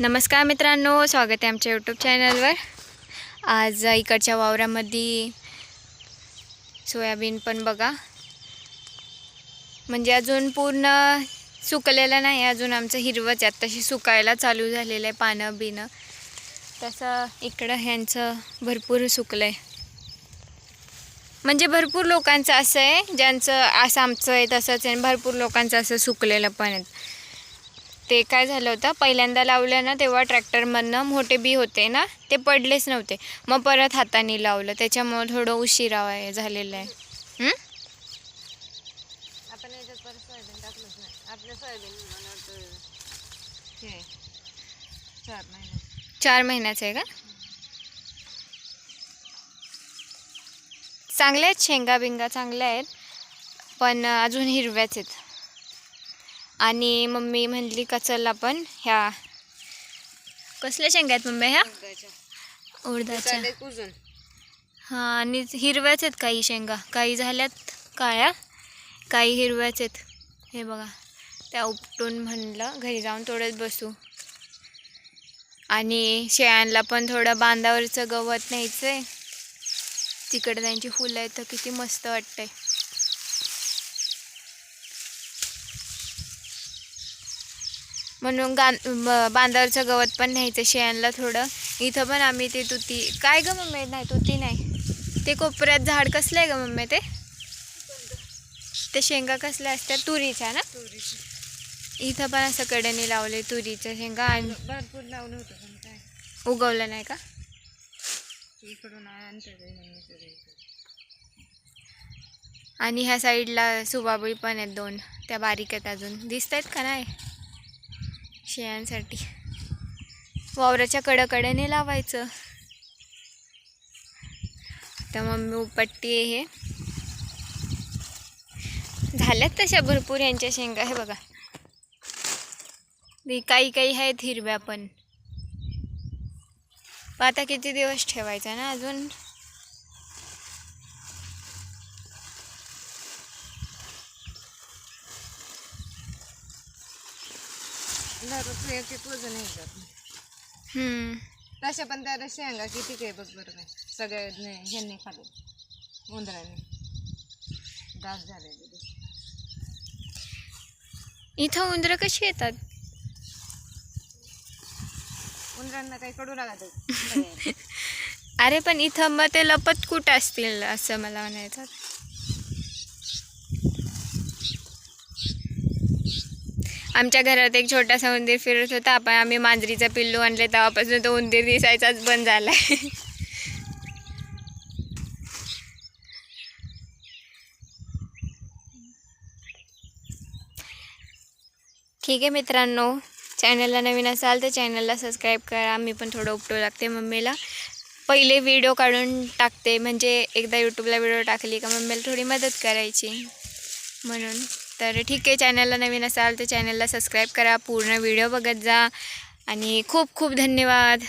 नमस्कार मित्रांनो स्वागत आहे आमच्या यूट्यूब चॅनलवर आज इकडच्या वावरामध्ये सोयाबीन पण बघा. म्हणजे अजून पूर्ण सुकलेलं नाही अजून आमचं हिरवंच आहे. तशी सुकायला चालू झालेलं आहे पानं बिनं. तसं इकडं ह्यांचं भरपूर सुकलं आहे म्हणजे भरपूर लोकांचं असं आहे ज्यांचं असं आमचं आहे तसंच आहे भरपूर लोकांचं असं सुकलेलं पण आहे. ते काय झालं होतं पहिल्यांदा लावलं ना तेव्हा ट्रॅक्टरमधनं मोठे बी होते ना ते पडलेच नव्हते. मग परत हाताने लावलं त्याच्यामुळं थोडं उशिरा आहे- झालेलं आहे? आपण याच्यात परत सोयाबीन टाकलंच नाही. आपलं सोयाबीन मला वाटतं हे. चार महिन्यात चार महिन्याचं आहे का? चांगल्या आहेत शेंगा बिंगा चांगल्या आहेत पण अजून हिरव्याच आहेत. आणि मम्मी म्हणली का चल आपण ह्या. कसल्या शेंगा आहेत मम्मी ह्या? उडदाच्या. कुजून हां आणि हिरव्याच आहेत काही शेंगा. काही झाल्यात काळ्या काही हिरव्याच आहेत. हे बघा त्या उपटून म्हणलं घरी जाऊन थोडंच बसू. आणि शेळ्यांना पण थोडं बांधावरचं गवत न्यायचं आहे तिकडे त्यांची फुलं आहेत तर किती मस्त वाटतंय. म्हणून गा बांधावरचं गवत पण न्यायचं शेळ्यांना थोडं. इथं पण आम्ही ते तुती काय ग मम्मी? नाही तुती नाही. ते कोपऱ्यात झाड कसलं आहे ग मम्मी ते? ते शेंगा कसल्या असतात तुरीच्या ना? तुरीची इथं पण असं कडेने लावले तुरीच्या शेंगा आणि भरपूर लावलं होतं पण काय? उगवलं नाही का? इकडून आणि ह्या साईडला सुबाबळी पण आहेत दोन. त्या बारीक आहेत अजून. दिसत आहेत का नाही? शेळ्यांसाठी. वावराच्या कडकडेने लावायचं. तर मम्मी उपट्टी आहे हे. झाल्यात तशा भरपूर यांच्या शेंगा हे बघा. ते काही काही आहेत हिरव्या पण. पण आता किती दिवस ठेवायचा ना अजून? दररोज वजन येतात. तशा पण त्या शेंगा किती काय बघ बरं नाही सगळ्या ह्यांनी खाल्ले. उंदरांनी. डास झालेले ते. इथं उंदरं कशी येतात? उंदरांना काही कडू लागत अरे पण इथं मग ते लपत कुठं असतील असं मला म्हणायचं आमच्या घरात एक छोटासा उंदीर फिरत होता. आपण आम्ही मांजरीचा पिल्लू आणले तेव्हापासून तो उंदीर दिसायचाच बंद आहे ठीक आहे मित्रांनो चॅनलला नवीन असाल तर चॅनलला सबस्क्राईब करा. मी पण थोडं उपटू लागते मम्मीला. पहिले व्हिडिओ काढून टाकते. म्हणजे एकदा यूट्यूबला व्हिडिओ टाकली का मम्मीला थोडी मदत करायची. म्हणून. तर ठीक आहे चॅनलला नवीन असाल तर चॅनलला सबस्क्राईब करा पूर्ण व्हिडिओ बघत जा. आणि खूप खूप धन्यवाद.